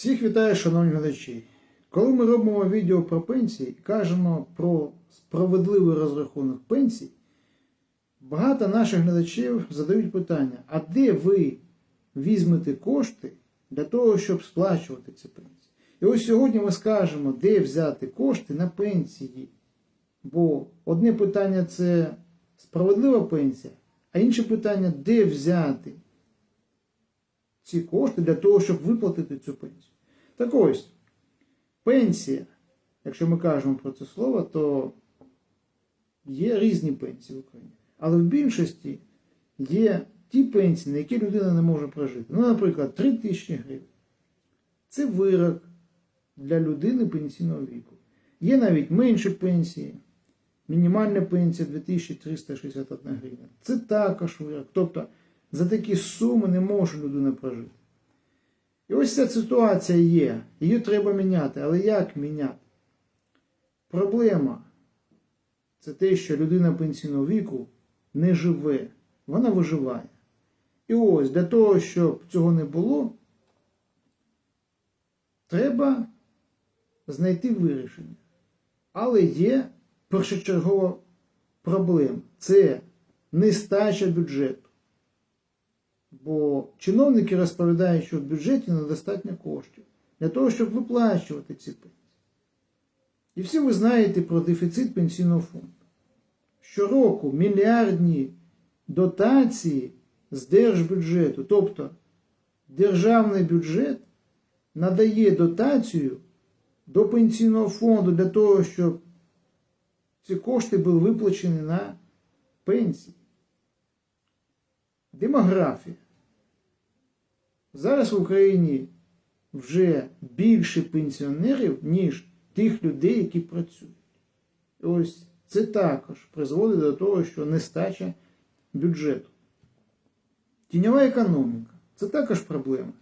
Всіх вітаю, шановні глядачі. Коли ми робимо відео про пенсії і кажемо про справедливий розрахунок пенсій, багато наших глядачів задають питання: а де ви візьмете кошти для того, щоб сплачувати ці пенсії? І ось сьогодні ми скажемо, де взяти кошти на пенсії. Бо одне питання це справедлива пенсія, а інше питання, де взяти ці кошти для того, щоб виплатити цю пенсію. Так ось, пенсія, якщо ми кажемо про це слово, то є різні пенсії в Україні. Але в більшості є ті пенсії, на які людина не може прожити. Ну, наприклад, 3 тисячі гривень. Це вирок для людини пенсійного віку. Є навіть менші пенсії. Мінімальна пенсія 2361 гривня. Це також вирок. Тобто за такі суми не може людина прожити. І ось ця ситуація є. Її треба міняти. Але як міняти? Проблема це те, що людина пенсійного віку не живе, вона виживає. І ось для того, щоб цього не було, треба знайти вирішення. Але є першочергова проблема це нестача бюджету. Бо чиновники розповідають, що в бюджеті недостатньо коштів для того, щоб виплачувати ці пенсії. І всі ви знаєте про дефіцит пенсійного фонду. Щороку мільярдні дотації з держбюджету, тобто державний бюджет надає дотацію до пенсійного фонду для того, щоб ці кошти були виплачені на пенсії. Демографія. Зараз в Україні вже більше пенсіонерів, ніж тих людей, які працюють. Ось це також призводить до того, що нестача бюджету. Тіньова економіка це також проблема.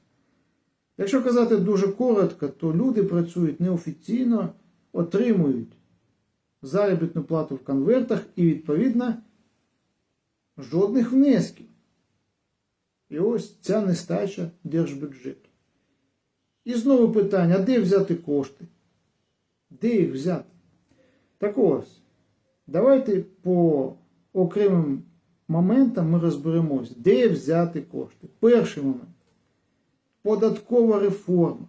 Якщо казати дуже коротко, то люди працюють неофіційно, отримують заробітну плату в конвертах і, відповідно, жодних внесків. І ось ця нестача держбюджету. І знову питання, де взяти кошти? Де їх взяти? Так ось, давайте по окремим моментам ми розберемось, де взяти кошти. Перший момент податкова реформа.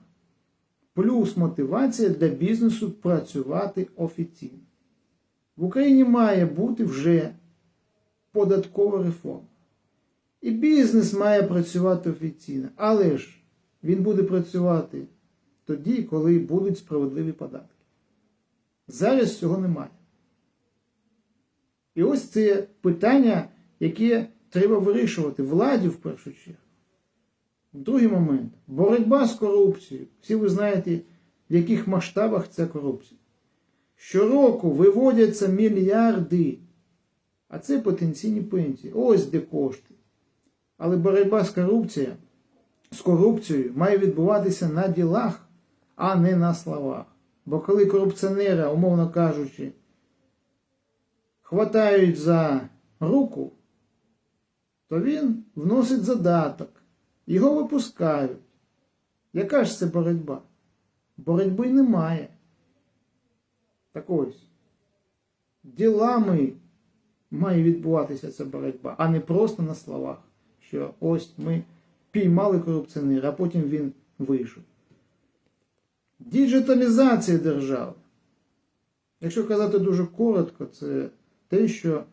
Плюс мотивація для бізнесу працювати офіційно. В Україні має бути вже податкова реформа. І бізнес має працювати офіційно. Але ж він буде працювати тоді, коли будуть справедливі податки. Зараз цього немає. І ось це питання, яке треба вирішувати владі в першу чергу. Другий момент боротьба з корупцією. Всі ви знаєте, в яких масштабах ця корупція. Щороку виводяться мільярди, а це потенційні пенсії. Ось де кошти. Але боротьба з корупцією, з корупцією має відбуватися на ділах, а не на словах. Бо коли корупціонера, умовно кажучи, хватають за руку, то він вносить задаток, його випускають. Яка ж це боротьба? Боротьби немає. Так ось, ділами має відбуватися ця боротьба, а не просто на словах що ось ми піймали корупціонера, а потім він вийшов. Діджиталізація держави. Якщо казати дуже коротко, це те, що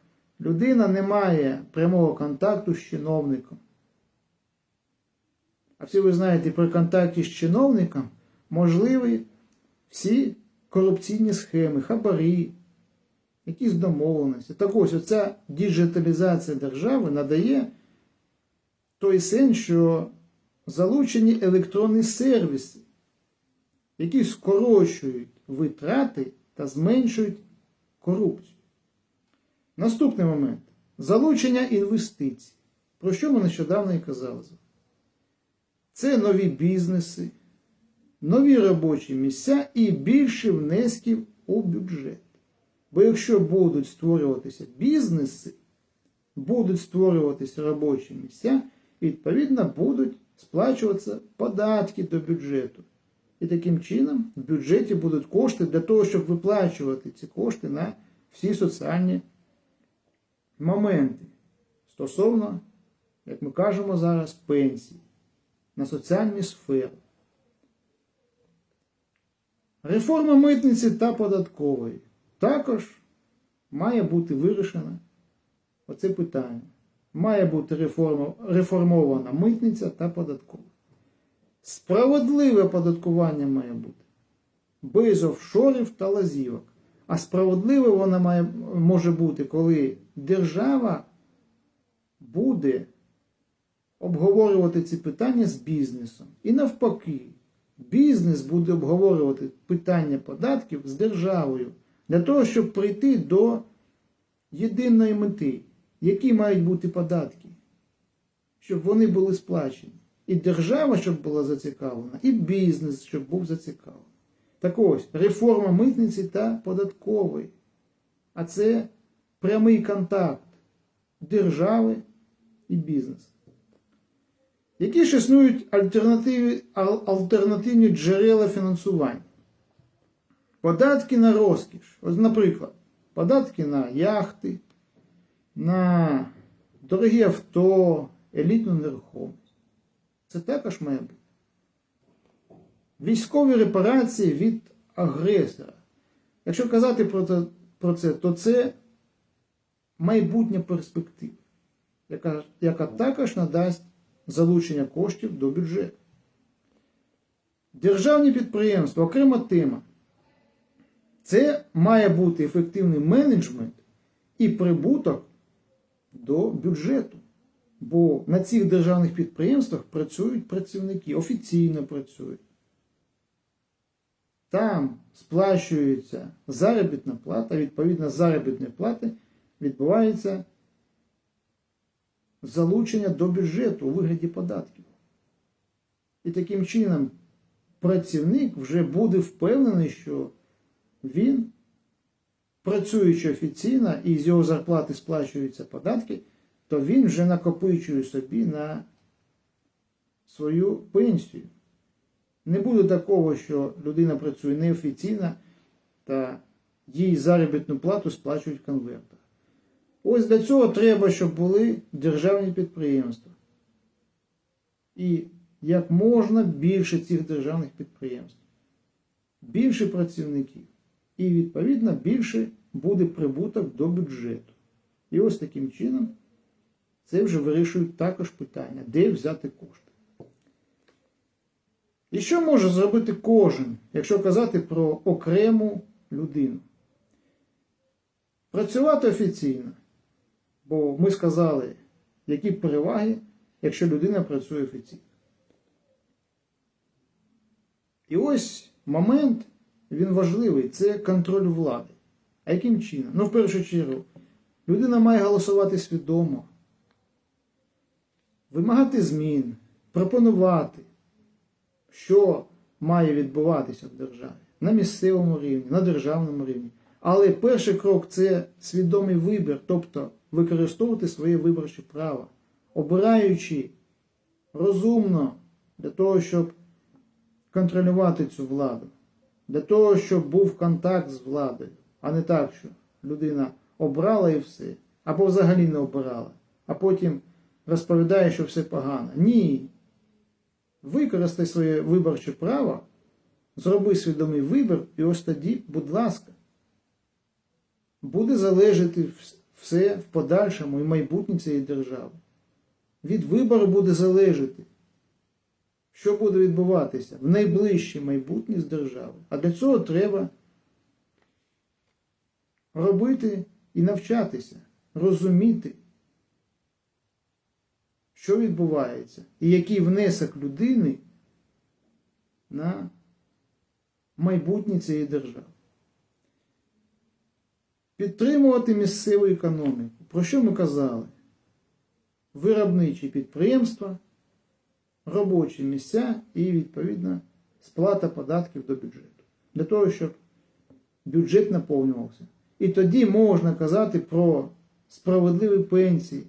людина не має прямого контакту з чиновником. А всі ви знаєте, при контакті з чиновником можливі всі корупційні схеми, хабарі, якісь домовленості. Так ось оця діджиталізація держави надає той сенс, що залучені електронні сервіси, які скорочують витрати та зменшують корупцію. Наступний момент залучення інвестицій. Про що ми нещодавно і казали? Це нові бізнеси, нові робочі місця і більше внесків у бюджет. Бо якщо будуть створюватися бізнеси, будуть створюватися робочі місця, відповідно, будуть сплачуватися податки до бюджету. І таким чином в бюджеті будуть кошти для того, щоб виплачувати ці кошти на всі соціальні моменти стосовно, як ми кажемо зараз, пенсій, на соціальні сфери. Реформа митниці та податкової також має бути вирішена оце питання. Має бути реформована митниця та податкова. Справедливе податкування має бути без офшорів та лазівок. А справедливе воно має, може бути, коли держава буде обговорювати ці питання з бізнесом. І навпаки, бізнес буде обговорювати питання податків з державою для того, щоб прийти до єдиної мети, які мають бути податки, щоб вони були сплачені. І держава, щоб була зацікавлена, і бізнес, щоб був зацікавлений. Так ось, реформа митниці та податкової. А це прямий контакт держави і бізнесу. Які ж існують альтернативні джерела фінансування? Податки на розкіш. Ось, наприклад, податки на яхти, на дорогі авто, елітну нерухомість. Це також має бути. Військові репарації від агресора. Якщо казати про це, то це майбутня перспектива, яка, яка також надасть залучення коштів до бюджету. Державні підприємства, окрема тема. Це має бути ефективний менеджмент і прибуток до бюджету. Бо на цих державних підприємствах працюють працівники, офіційно працюють. Там сплачується заробітна плата, відповідно заробітної плати відбувається залучення до бюджету у вигляді податків. І таким чином працівник вже буде впевнений, що він, працюючи офіційно і з його зарплати сплачуються податки, то він вже накопичує собі на свою пенсію. Не буде такого, що людина працює неофіційно та їй заробітну плату сплачують в конвертах. Ось для цього треба, щоб були державні підприємства. І як можна більше цих державних підприємств, більше працівників. І, відповідно, більше буде прибуток до бюджету. І ось таким чином це вже вирішують також питання, де взяти кошти. І що може зробити кожен, якщо казати про окрему людину? Працювати офіційно. Бо ми сказали, які переваги, якщо людина працює офіційно. І ось момент, він важливий, це контроль влади. А яким чином? Ну, в першу чергу, людина має голосувати свідомо, вимагати змін, пропонувати, що має відбуватися в державі на місцевому рівні, на державному рівні. Але перший крок це свідомий вибір, тобто використовувати своє виборче право, обираючи розумно для того, щоб контролювати цю владу, для того, щоб був контакт з владою, а не так, що людина обрала і все, або взагалі не обирала, а потім розповідає, що все погано. Ні. Використай своє виборче право, зроби свідомий вибір, і ось тоді, будь ласка, буде залежати все в подальшому і майбутнє цієї держави. Від вибору буде залежати, що буде відбуватися в найближче майбутнє з держави. А для цього треба робити і навчатися, розуміти, що відбувається, і який внесок людини на майбутнє цієї держави. Підтримувати місцеву економіку. Про що ми казали? Виробничі підприємства, робочі місця і, відповідно, сплата податків до бюджету. Для того, щоб бюджет наповнювався. І тоді можна казати про справедливі пенсії.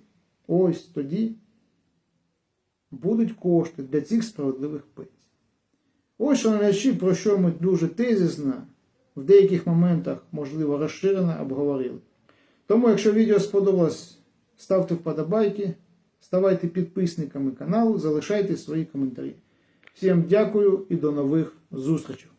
Ось тоді будуть кошти для цих справедливих пенсій. Ось шановні, про що ми дуже тезісно, в деяких моментах, можливо, розширено обговорили. Тому, якщо відео сподобалось, ставте вподобайки, ставайте підписниками каналу, залишайте свої коментарі. Всім дякую і до нових зустрічей!